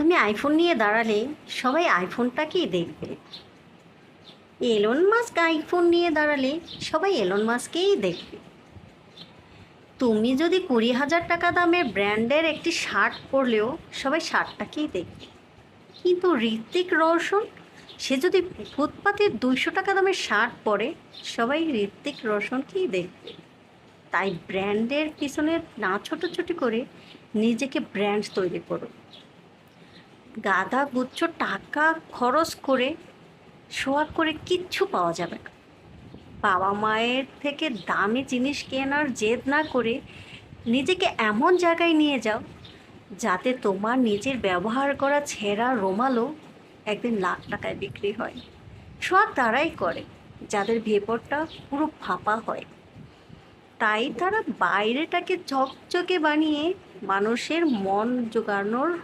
তুমি আইফোন নিয়ে দাঁড়ালে সবাই আইফোনটাকেই দেখবে। এলন মাস্ক আইফোন নিয়ে দাঁড়ালে সবাই এলন মাস্ককেই দেখবে। তুমি যদি কুড়ি হাজার টাকা দামের ব্র্যান্ডের একটি শার্ট পরলেও সবাই শার্টটাকেই দেখবে। কিন্তু ঋত্বিক রোশন, সে যদি ফুটপাতের দুইশো টাকা দামের শার্ট পরে, সবাই ঋত্বিক রোশনকেই দেখবে। তাই ব্র্যান্ডের পিছনে না ছোটোছুটি করে নিজেকে ব্র্যান্ড তৈরি করো। গাদা গুচ্ছ টাকা খরচ করে শোয়াক করে কিচ্ছু পাওয়া যাবে না। বাবা মায়ের থেকে দামি জিনিস কেনার জেদ না করে নিজেকে এমন জায়গায় নিয়ে যাও যাতে তোমার নিজের ব্যবহার করা ছেঁড়া রোমালও একদিন লাখ টাকায় বিক্রি হয়। সোয়াগ তারাই করে, যাদের ভেপরটা পুরো ফাঁপা হয়। তাই তারা বাইরেটাকে ঝকঝকে বানিয়ে মানুষের মন জোগানোর